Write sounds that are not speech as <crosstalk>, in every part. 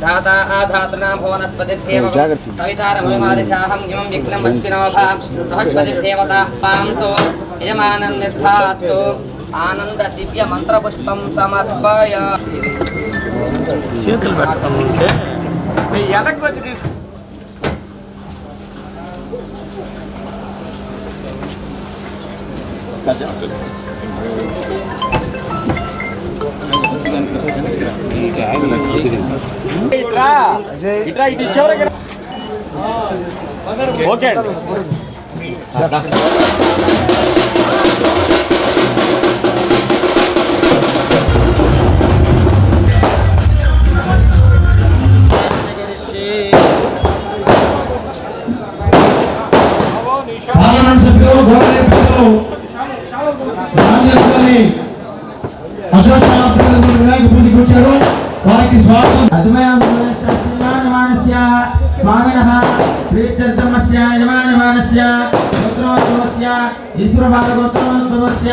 दाता आधातॄणां भुवनस्पतिर्देव सवितारमहिमादिशाहम् इमं विघ्नम् अश्विनोभा बृहस्पतिर्देवताः पान्तु यजमानं निर्धातु आनन्द दिव्य मन्त्रपुष्पं समर्पय వెనక్కి వచ్చి తీసు ఇట్రా ఓకే అండి పార్లమెంట్ సభ్యులు గౌరవ అద్వయమానస్య స్వామినః ప్రీత్యర్థమస్య యజమానమానస్య గోత్రోద్భవస్య ఈశ్వరపాదగోత్రోద్భవస్య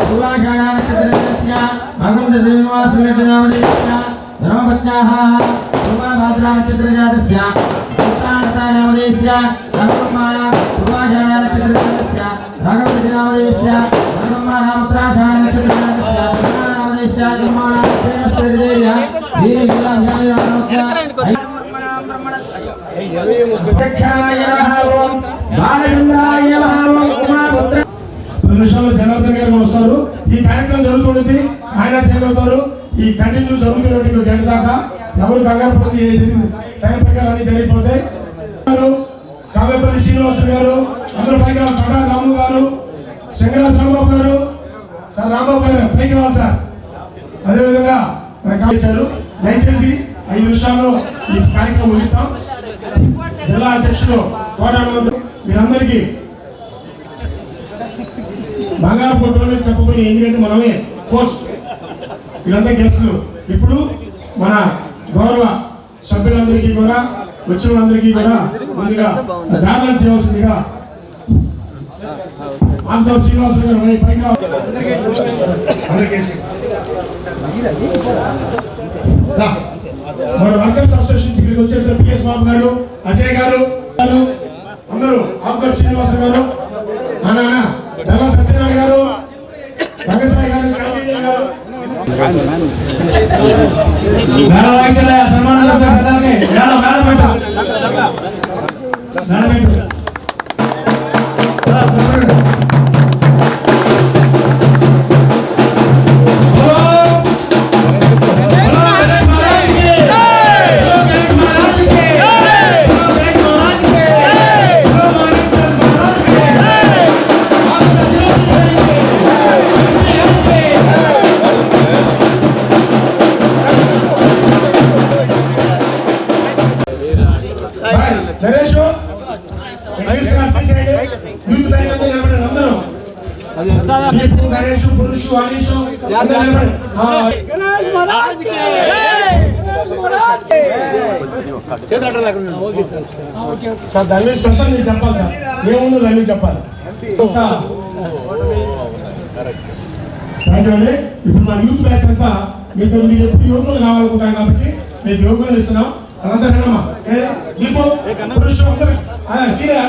పూర్వాషాఢనక్షత్రస్య భగవంత శ్రీనివాసనామదేశస్య ధర్మపత్న్యాः పూర్వాభాద్రానక్షత్రజాతస్య ఉత్తానతానామదేశస్య ధర్మమాయ పూర్వాషాఢనక్షత్రజాతస్య రాఘవనామదేశస్య నిమిషాల్లో జనార్దన్ గారు వస్తారు. ఈ కార్యక్రమం జరుగుతుంది ఆయన చేయగలుగుతారు ఈ కంటిన్యూ జరుగుతున్నట్టు గంట దాకా ఎవరు కంగారు పడి టైం ప్రకారం అన్ని కావ్యపల్లి శ్రీనివాస గారు అందరూ పైకి రావాలి. కమరా రాము గారు శంకరాజ్ రాంబాబు గారు సార్ రాంబాబు గారు పైకి రావాలి సార్. అదేవిధంగా ఇచ్చారు. దయచేసి ఐదు నిమిషాల్లో ఈ కార్యక్రమం ముగిస్తాం. జిల్లా అధ్యక్షుడు కోటానంద మీరందరికీ బంగారు ఫోటోలు చెప్పబోయే ఎందుకంటే మనమే పోస్ట్ వీళ్ళంతా గెస్టులు. ఇప్పుడు మన గౌరవ సభ్యులందరికీ కూడా వచ్చిన వాళ్ళందరికీ కూడా ముందుగా గార్డెన్ చేయవలసిందిగా ఆంధ్ర శ్రీనివాస గారు పై- అందరికీ మన వర్కర్స్ అసోసియేషన్ ఇక్కడికి వచ్చేసారు పిఎస్ బాబు గారు అజయ్ గారు అందరూ. ఆంకర్ శ్రీనివాస గారు నాన్న డల్లా సత్యనారాయణ గారు రంగసాయి గారు. హరీష్ అందరూ నిలబడండి. సార్ దాని మీద స్పెషల్ మీరు చెప్పాలి సార్ ఏముందో దాని మీద చెప్పాలి థ్యాంక్ యూ అండి ఇప్పుడు మా యూత్ బ్యాచ్ అంతా మీకు మీరు ఎప్పుడు యువకులు కావాలనుకుంటాం కాబట్టి మీకు యువకులు ఇస్తున్నాం అందరూ మీకు ఏ, సీనియర్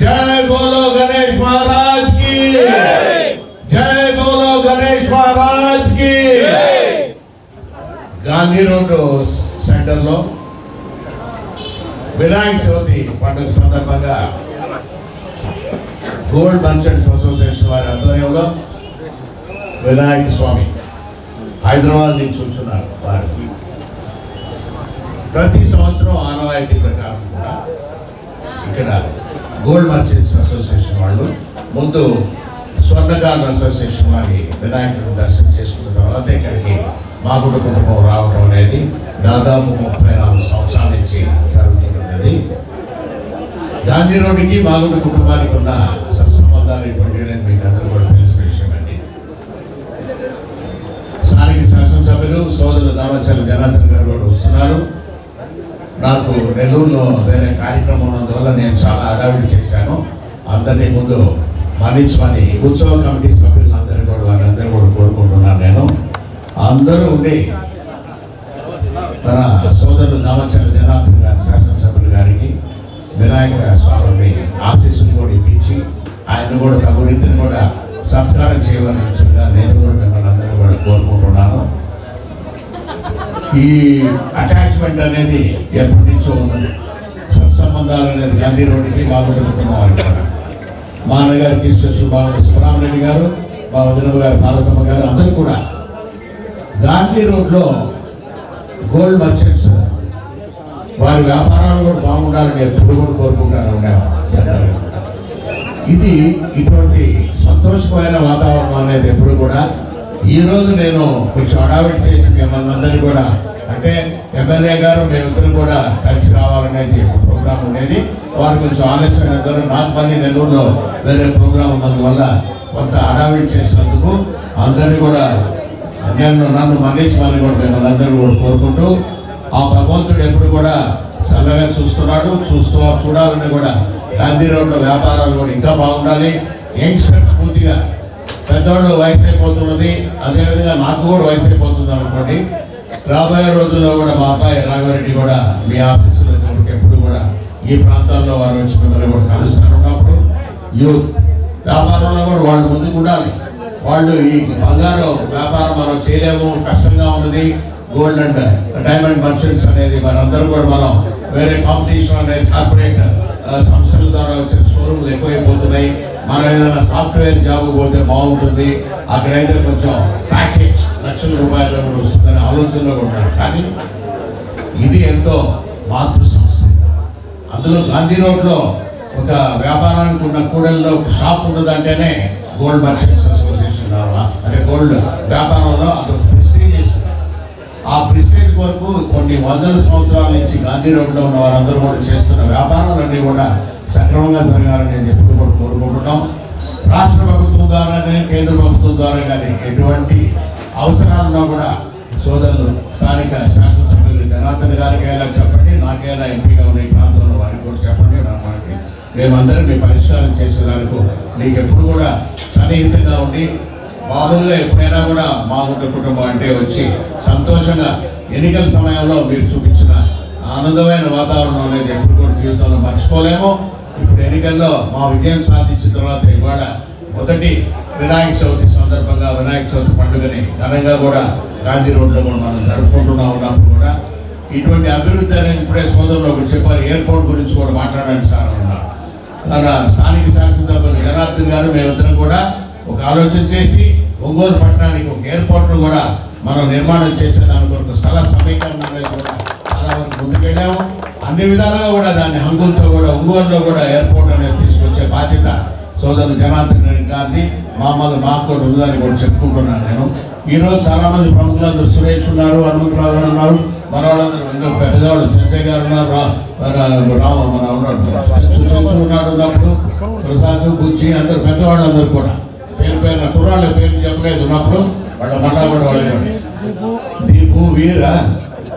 जय बोलो गणेश महाराज की। जय बोलो गणेश महाराज की। गांधी रोड सेंटर लो। विनायक चौथी पंडित संदर्भ గోల్డ్ మర్చెంట్స్ అసోసియేషన్ వారి ఆధ్వర్యంలో వినాయక స్వామి హైదరాబాద్ నుంచి వచ్చున్నారు వారు. ప్రతి సంవత్సరం ఆనవాయితీ ప్రకారం కూడా ఇక్కడ గోల్డ్ మర్చెంట్స్ అసోసియేషన్ వాళ్ళు ముందు స్వర్ణకారుల అసోసియేషన్ వారి వినాయకుడిని దర్శనం చేసుకున్న తర్వాత ఇక్కడికి మా కుటుంబం రావడం అనేది దాదాపు ముప్పై నాలుగు సంవత్సరాల నుంచి జరుగుతున్నది. గాంధీ రోడ్డుకి మాగుంట కుటుంబానికి ఉన్న సత్సంబంధాలు ఇటువంటి మీకు అందరూ కూడా తెలిసిన విషయం అండి. స్థానిక శాసనసభ్యులు సోదరులు దామచర్ల జనార్దన్ గారు కూడా వస్తున్నారు. నాకు నెల్లూరులో వేరే కార్యక్రమం ఉన్నందువల్ల నేను చాలా అడావిడి చేశాను. అందరినీ ముందు మన్నించమని ఉత్సవ కమిటీ సభ్యులందరూ కూడా వారందరూ కూడా కోరుకుంటున్నాను నేను. అందరూ ఉండి మన సోదరులు దామచర్ల జనార్దన్ వినాయక స్వామి ఆశీస్సులు కూడా ఇప్పించి ఆయన కూడా తగు కూడా సత్కారం చేయవలసిందిగా నేను కూడా మిమ్మల్ని అందరూ కూడా కోరుకుంటున్నాను. ఈ అటాచ్మెంట్ అనేది ఎప్పటి నుంచో ఉన్నది. సత్సంబంధాలు అనేది గాంధీ రోడ్డుకి బాగుంటున్న కుటుంబం కూడా. మా అన్నగారికి శిశు బాబు సుబ్రహ్మణ్యం గారు మా వదిన గారు భారతమ్మ గారు అందరూ కూడా గాంధీ రోడ్లో గోల్డ్ మర్చెంట్స్ వారి వ్యాపారాలు కూడా బాగుండాలని ఎప్పుడు కూడా కోరుకుంటాను ఉండేవారు ఇది ఇటువంటి సంతోషమైన వాతావరణం అనేది ఎప్పుడు కూడా ఈ రోజు నేను కొంచెం అడావిడి చేసి మిమ్మల్ని అందరినీ కూడా అంటే ఎమ్మెల్యే గారు మేమిద్దరు కూడా కలిసి రావాలనేది ప్రోగ్రామ్ ప్రోగ్రాం ఉండేది. వారు కొంచెం ఆలస్యమైన ద్వారా నాకు పని నెల్లూరులో వేరే ప్రోగ్రాం ఉన్నందువల్ల కొంత అడావిడి చేసినందుకు అందరినీ కూడా నేను నన్ను మన్నించమని కూడా మిమ్మల్ని అందరూ కూడా కోరుకుంటూ ఆ భగవంతుడు ఎప్పుడు కూడా చల్లగా చూస్తున్నాడు చూస్తూ చూడాలని కూడా గాంధీ రోడ్లో వ్యాపారాలు కూడా ఇంకా బాగుండాలి. యంగ్స్టర్స్ పూర్తిగా పెద్దవాళ్ళు వయసు అయిపోతున్నది అదేవిధంగా నాకు కూడా వయసు అయిపోతుంది అనుకోండి. రాబోయే రోజుల్లో కూడా మా అబ్బాయి రాఘవరెడ్డి కూడా మీ ఆశీస్సులు ఎప్పుడు కూడా ఈ ప్రాంతాల్లో వారు వచ్చి మిమ్మల్ని కూడా కలుస్తారు ఉన్నప్పుడు. యూత్ వ్యాపారంలో కూడా వాళ్ళు ముందుకు ఉండాలి. వాళ్ళు ఈ బంగారం వ్యాపారం మనం చేయలేము కష్టంగా ఉన్నది. గోల్డ్ అండ్ డైమండ్ మర్చెంట్స్ అనేది మనందరూ కూడా మనం వేరే కాంపిటీషన్ అనేది కార్పొరేట్ సంస్థల ద్వారా వచ్చిన షోరూమ్లు ఎక్కువైపోతున్నాయి. మనం ఏదైనా సాఫ్ట్వేర్ జాబ్ పోతే బాగుంటుంది. అక్కడైతే కొంచెం ప్యాకేజ్ లక్షల రూపాయలు కూడా వస్తుందనే ఆలోచనలో ఉంటారు. కానీ ఇది ఎంతో మాతృ సంస్థ అందులో గాంధీ రోడ్లో ఒక వ్యాపారానికి ఉన్న కూడల్లో ఒక షాప్ ఉన్నదంటేనే గోల్డ్ మర్చెంట్స్ అసోసియేషన్ అదే గోల్డ్ వ్యాపారంలో అదొక ఆ ప్రెస్టేజ్ వరకు కొన్ని వందల సంవత్సరాల నుంచి గాంధీ రోడ్లో ఉన్న వారందరూ కూడా చేస్తున్న వ్యాపారాలన్నీ కూడా సక్రమంగా జరగాలని నేను ఎప్పుడు కూడా కోరుకుంటున్నాం. రాష్ట్ర ప్రభుత్వం ద్వారా కానీ కేంద్ర ప్రభుత్వం ద్వారా కానీ ఎటువంటి అవసరాలున్నా కూడా సోదరులు స్థానిక శాసనసభ్యులు జనార్దన్ గారికైనా చెప్పండి నాకైనా ఎంపీగా ఉన్న ఈ ప్రాంతంలో వారికి కూడా చెప్పండి నా మేమందరం మీ పరిష్కారం చేసేదానికి నీకు ఎప్పుడు కూడా సన్నిహితంగా ఉండి మామూలుగా ఎప్పుడైనా కూడా మా గుడ్డ కుటుంబం అంటే వచ్చి సంతోషంగా ఎన్నికల సమయంలో మీరు చూపించిన ఆనందమైన వాతావరణం అనేది ఎప్పుడు కూడా జీవితంలో మర్చిపోలేము. ఇప్పుడు ఎన్నికల్లో మా విజయం సాధించిన తర్వాత ఇవాళ మొదటి వినాయక చవితి సందర్భంగా వినాయక చవితి పండుగని ఘనంగా కూడా గాంధీ రోడ్లో కూడా మనం జరుపుకుంటున్నా ఉన్నప్పుడు కూడా ఇటువంటి అభివృద్ధి అనేది ఇప్పుడే సోదరులు చెప్పారు. ఎయిర్పోర్ట్ గురించి కూడా మాట్లాడండి సార్ అన్నారు. స్థానిక శాసనసభ జనార్దన్ గారు మేమిద్దరం కూడా ఒక ఆలోచన చేసి ఒంగోలు పట్టణానికి ఒక ఎయిర్పోర్ట్ను కూడా మనం నిర్మాణం చేసే దాని కొరకు స్థల సమీకరణ కూడా చాలా వరకు ముందుకెళ్ళాము. అన్ని విధాలుగా కూడా దాన్ని హంగులతో కూడా ఒంగోలులో కూడా ఎయిర్పోర్ట్ అనేది తీసుకొచ్చే బాధ్యత సోదరులు జనార్దన్ రెడ్డి గారిని మామూలు మాకు కూడా ఉందని కూడా చెప్పుకుంటున్నాను నేను. ఈ రోజు ప్రముఖులందరూ సురేష్ ఉన్నారు హనుమంతరావు గారు ఉన్నారు. మన వాళ్ళందరూ ఎంతో పెద్దవాళ్ళు. గారు ఉన్నారు రా- రామ మన ఉన్నాడు ఉన్నాడు ఉన్నప్పుడు ప్రసాద్ బుజ్జి అందరు పెద్దవాళ్ళు అందరూ కూడా. పేరు పేరు కుర్రాళ్ళ పేరు చెప్పలేదు. ఉన్నప్పుడు వాళ్ళ మళ్ళా కూడా వాళ్ళు దీపు వీర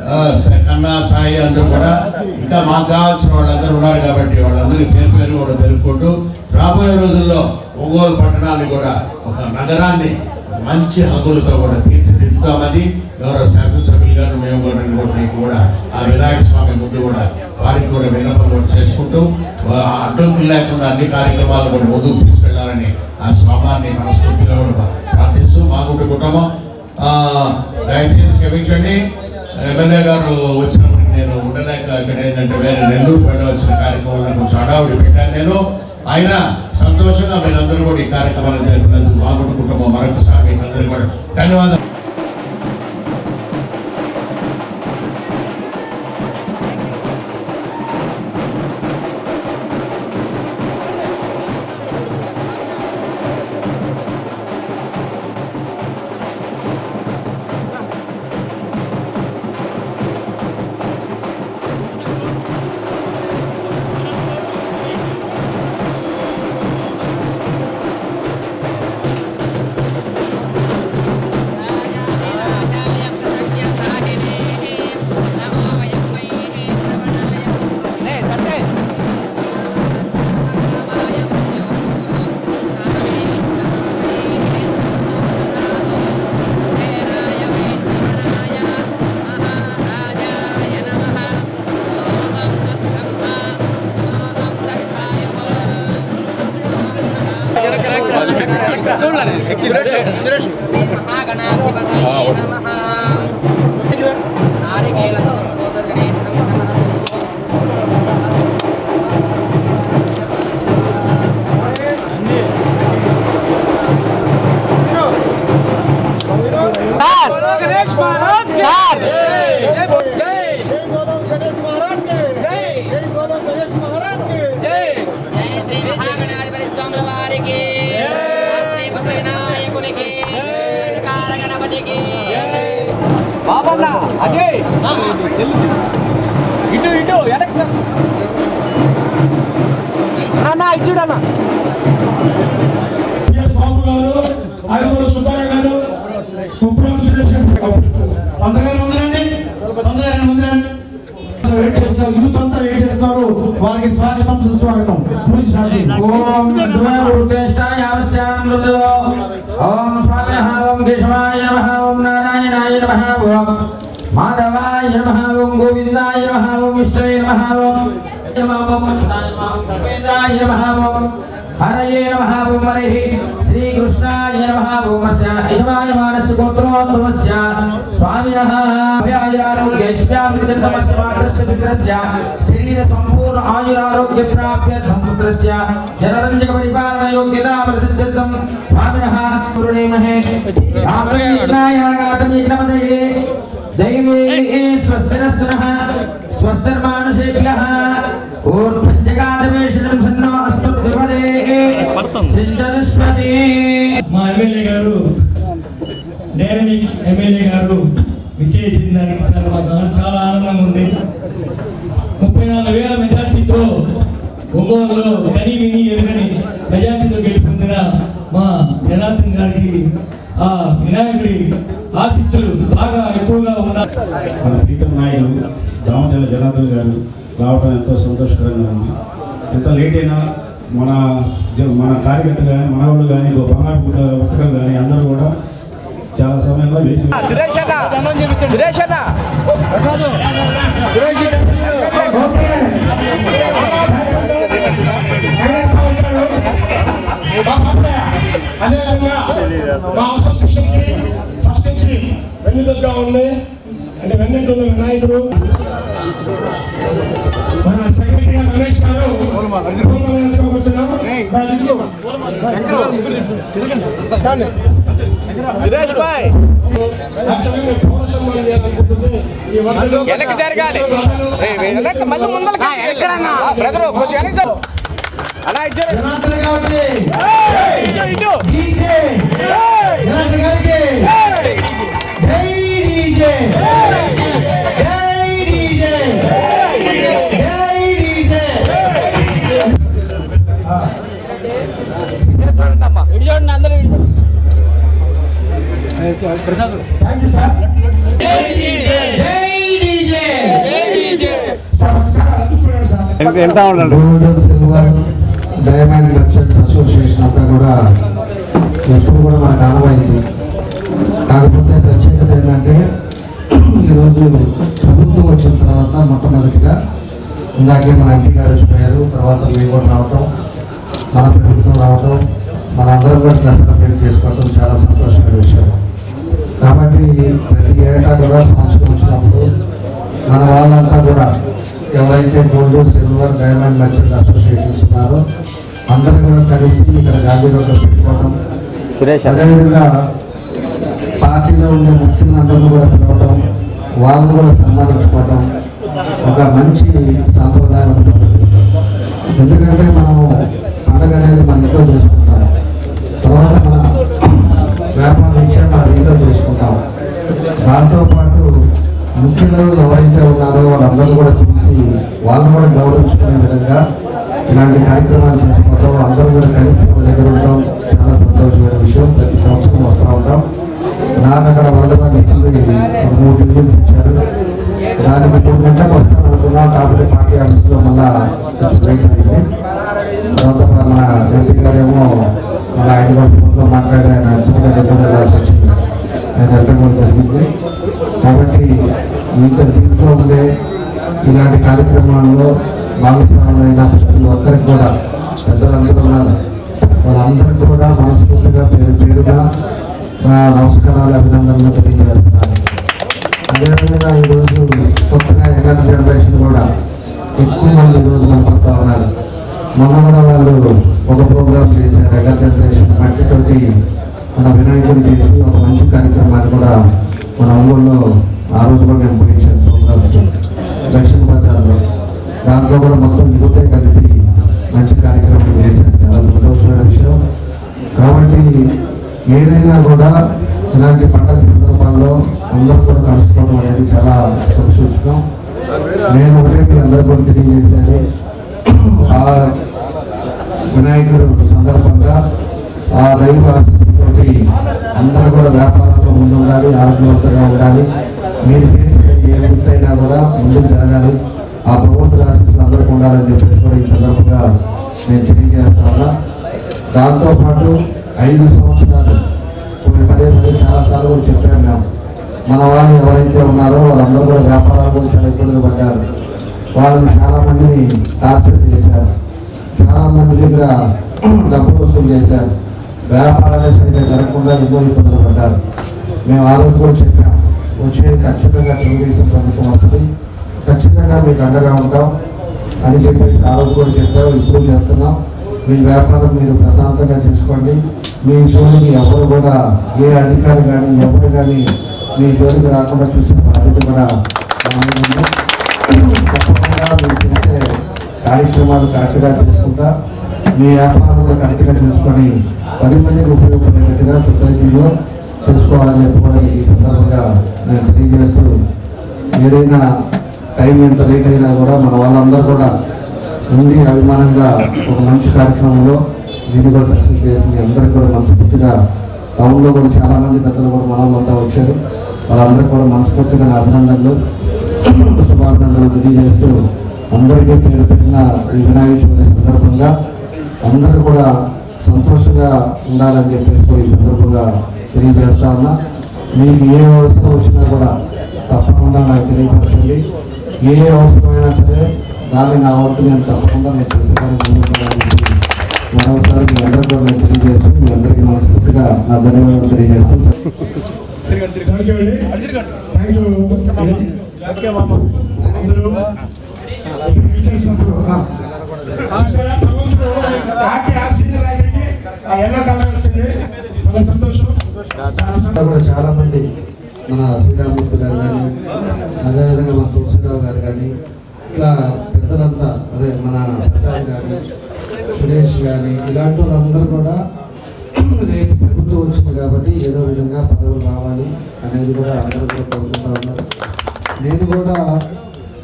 ఆ, కన్నా సాయి అందరూ కూడా ఇంకా మాకు కావాల్సిన వాళ్ళందరూ ఉన్నారు కాబట్టి వాళ్ళందరి పేరు పేరు కూడా తెలుపుకుంటూ రాబోయే రోజుల్లో ఒంగోలు పట్టణాన్ని కూడా ఒక నగరాన్ని మంచి హక్కులతో కూడా తీర్చిదిద్దుతామని గౌరవ శాసనసభ్యులు గారు మేము కూడా మీకు కూడా ఆ వినాయక స్వామి ముందు కూడా వారికి కూడా విన్నపం కూడా చేసుకుంటూ అడ్డంకులు లేకుండా అన్ని కార్యక్రమాలు కూడా ముందుకు తీసుకెళ్ళాలని ఆ స్వామాన్ని మనస్ఫూర్తిగా కూడా ప్రార్థిస్తూ మా కుటుంబ. కుటుంబం దయచేసి క్షమించండి. ఎమ్మెల్యే గారు వచ్చినప్పుడు నేను ఉండలేక ఇక్కడ ఏంటంటే వేరే నెల్లూరు పైన వచ్చిన కార్యక్రమంలో కొంచెం అడావుడి పెట్టాను నేను. అయినా సంతోషంగా మీరందరూ కూడా ఈ కార్యక్రమాలు జరిపినందుకు మా కుటుంబం మరొకసారి మీకు కూడా ధన్యవాదాలు. Pressure. ఇటు ఇటు వెనక్కి. అన్న ఇటు చూడన్న ఎస్ బాబు గారు ఐదుగురు సుబ్బారావు గారు సుబ్రహ్మ సురేష్ పంతగారు ముందురండి పంతగారు ముందురండి వెయిట్ చేస్తారు యూత్ అంతా వెయిట్ చేస్తారు వారికి స్వాగతం సుస్వాగతం. ప్లీజ్ ఓం ద్వయోర్దేష్టాయ అవశ్యాం రుద్రో ఓం స్వామినః ఓం కేశవాయ నమః ఓం నారాయణాయ నమః ఓం మాధవాయ నమః. ఓం గోవిందాయ నమః ఓం విష్ణువే నమః ఓం అచ్యుతాయ నమః ఓం హరయే నమః ఓం హరిః శ్రీకృష్ణాయ నమః ఓం అస్య యజమాయ మానస గోత్రోద్భవస్య స్వామినః అభయాయురారోగ్యైశ్వర్యతమస్య మాతృస్య పితరస్య శరీర సంపూర్ణ ఆయురారోగ్య ప్రాప్యర్థం పుత్రస్య జనరంజక పరిపాలన యోగ్యత ప్రసిద్ధ్యర్థం స్వామినః రామకృష్ణాయ దైవే స్వస్తిరస్తునః స్వస్తిర్మానుషేభ్యः ఊర్ధ్వజగాతవేషణం సన్నో అస్తు ద్విపదే సిద్ధనుష్వదే మా ఎమ్మెల్యే గారు డైనమిక్ ఎమ్మెల్యే గారు విజయించిన దానికి చాలా చాలా ఆనందంగా ఉంది. ముప్పై నాలుగు వేల మెజార్టీతో ఒంగోలులో కని విని ఎరుగని మెజార్టీతో గెలుపొందిన మా జనార్దన్ గారికి ఆ వినాయకుడి ఆశీస్సులు బాగా ఎక్కువగా మన ప్రీతం నాయకులు రామచంద్ర జనార్దన్ గారు రావడం ఎంతో సంతోషకరంగా ఉంది. ఎంత లేట్ అయినా మన జ- మన కార్యకర్తలు కానీ మన వాళ్ళు కానీ బంగారు పుట్ట పుస్తకం కానీ అందరూ కూడా చాలా సమయంలో వేసి సురేష్ అన్న! సురేష్ అన్న! అదేవిధంగా మా అసోసియేషన్కి ఫస్ట్ నుంచి వెన్నుదగ్గా ఉంది అంటే వెన్నెంటున్న వినాయకుడు. మన సెక్రటరీ రమేష్ గారు. కూర్చున్నాం. వెనక్కి జరగాలి. వెనక్కి మళ్ళీ ముందలకి బ్రదర్ కొంచెం వెనక్కి జరు. అన్న ఇటు జరు. Janardhan thank you sir diamond lectures association అంతా కూడా ఎప్పుడు కూడా మనకు ఆనవాయింది కాకపోతే ప్రత్యేకత ఏంటంటే ఈరోజు ప్రభుత్వం వచ్చిన తర్వాత మొట్టమొదటిగా ఇందాకే మన ఎంపీ గారు వచ్చిపోయారు తర్వాత మేము కూడా రావటం మన ప్రభుత్వం రావటం మనందరం కూడా సెలబ్రేట్ చేసుకోవటం చాలా కాబట్టి ప్రతి ఏటా కూడా సంవత్సరం వచ్చినప్పుడు మన వాళ్ళంతా కూడా ఎవరైతే gold silver diamond merchant associations ఉన్నారో అందరూ కూడా కలిసి ఇక్కడ గాంధీ రోడ్లో పెట్టుకోవడం అదేవిధంగా పార్టీలో ఉండే ముఖ్యులందరూ కూడా పిలవడం వాళ్ళని కూడా సన్మానించుకోవడం ఒక మంచి సాంప్రదాయం అనుకుంటుంది ఎందుకంటే మనము పండగ అనేది మన ఇంట్లో చేసుకుంటాం. తర్వాత మన వ్యాపారం ఇచ్చే మన ఇంట్లో చూసుకుంటాం దాంతోపాటు ముఖ్యులు ఎవరైతే ఉన్నారో వాళ్ళందరూ కూడా చూసి వాళ్ళు కూడా గౌరవించుకునే విధంగా ఇలాంటి కార్యక్రమాలు చేసుకోవడం అందరూ కూడా కలిసి దగ్గర ఉండడం కొత్తగా జనరేషన్ కూడా ఎక్కువ మంది ఈరోజు కనపడతా ఉన్నారు. మొన్న కూడా వాళ్ళు ఒక ప్రోగ్రామ్ చేశారు యంగర్ జనరేషన్. మట్టితోటి మన వినాయకుడు చేసి ఒక మంచి కార్యక్రమాన్ని కూడా మన ఊళ్ళో ఆ రోజు కూడా మేము పోయించాను ప్రోగ్రామ్స్ దక్షిణ బజార్లో. దాంట్లో కూడా మొత్తం యువతే కలిసి మంచి కార్యక్రమం చేశారు. చాలా సంతోషమైన విషయం. కాబట్టి ఏదైనా కూడా ఇలాంటి పండగ సందర్భాల్లో అందరూ కూడా కలుసుకోవడం అనేది చాలా సంతోషం నేను ఒకటే మీ అందరూ కూడా తెలియజేశాను. ఆ వినాయకుడు సందర్భంగా ఆ దైవ ఆశీస్సుతోటి అందరూ కూడా వ్యాపారంలో ముందు ఉండాలి ఆరోగ్యవంతంగా ఉండాలి. మీరు చేసే ఏ వృత్తైనా కూడా ముందుకు జరగాలి. ఆ ప్రభుత్వ ఆశిస్తులు అందరికీ ఉండాలని చెప్పేసి కూడా ఈ సందర్భంగా నేను తెలియజేస్తాను దాంతోపాటు ఐదు సంవత్సరాలు పదే పదే చాలాసార్లు కూడా చెప్పాను మేము మన వాళ్ళు ఎవరైతే ఉన్నారో వాళ్ళందరూ కూడా వ్యాపారాలు కూడా చాలా ఇబ్బందులు పడ్డారు. వాళ్ళని చాలామందిని టార్చర్ చేశారు. చాలా మంది దగ్గర డబ్బులు వసూలు చేశారు. వ్యాపారాలు సరిగ్గా జరగకుండా ఎన్నో ఇబ్బందులు పడ్డారు. మేము ఆ రోజు కూడా చెప్పాం వచ్చేది ఖచ్చితంగా తెలుగుదేశం ప్రభుత్వం వస్తుంది. ఖచ్చితంగా మీకు అండగా ఉంటాం. అని చెప్పేసి ఆ రోజు కూడా చెప్పాం ఇప్పుడు చెప్తున్నాం మీ వ్యాపారం మీరు ప్రశాంతంగా చేసుకోండి. మీ చూడని ఎవరు కూడా ఏ అధికారి కానీ ఎవరు కానీ మీ జోలికి రాకుండా చూసే బాధ్యత కూడా తప్పకుండా మీరు చేసే కార్యక్రమాలు కరెక్ట్గా చేసుకుంటా మీ వ్యాపారంలో కూడా కరెక్ట్గా చేసుకొని పది మందికి ఉపయోగపడేటట్టుగా సొసైటీలో చేసుకోవాలని కూడా ఈ సందర్భంగా నేను తెలియజేస్తూ ఏదైనా టైం ఎంత లేట్ అయినా కూడా మన వాళ్ళందరూ కూడా ఉండి అభిమానంగా ఒక మంచి కార్యక్రమంలో దీన్ని కూడా సక్సెస్ చేసింది అందరికీ కూడా మనస్ఫూర్తిగా టౌన్లో కూడా చాలామంది పెద్దలు కూడా మన వచ్చారు. వాళ్ళందరికీ కూడా మనస్ఫూర్తిగా నా అభినందనలు. శుభాభినందనలు తెలియజేస్తూ అందరికీ పేరు పెట్టిన ఈ వినాయక చవితి సందర్భంగా అందరూ కూడా సంతోషంగా ఉండాలని చెప్పేసి కూడా ఈ సందర్భంగా తెలియజేస్తా ఉన్నా. మీకు ఏ అవసరం వచ్చినా కూడా తప్పకుండా నాకు తెలియపరచండి. ఏ అవసరమైనా సరే దాన్ని నా వంతు నేను తప్పకుండా నేను చేసేదానికి మరోసారి మీ కూడా నేను తెలియజేస్తూ మీ అందరికీ మనస్ఫూర్తిగా నా ధన్యవాదాలు తెలియజేస్తూ ఆ, చాలా మంది మన శ్రీరామూర్తి గారు కానీ అదేవిధంగా మన తులసిరావు గారు కానీ ఇట్లా పెద్దలంతా అదే మన ప్రసాద్ గారు సురేష్ కానీ ఇలాంటి వాళ్ళందరూ కూడా <clears throat> రేపు ప్రభుత్వం వచ్చింది కాబట్టి ఏదో విధంగా పదవులు రావాలి అనేది కూడా అందరూ కూడా కోరుకుంటా ఉన్నారు. నేను కూడా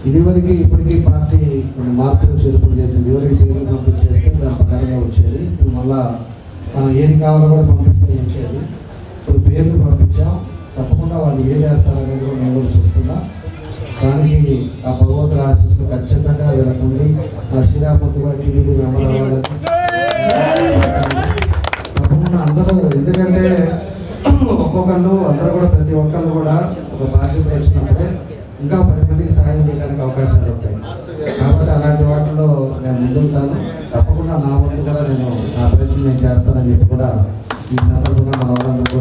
ఇదివరకు ఇప్పటికీ పార్టీ కొన్ని మార్పులు చేర్పులు చేసింది. ఇదివరకు పేర్లు పంపించేస్తే దాని ప్రకారంగా వచ్చేది. ఇప్పుడు మళ్ళా మనం ఏది కావాలో కూడా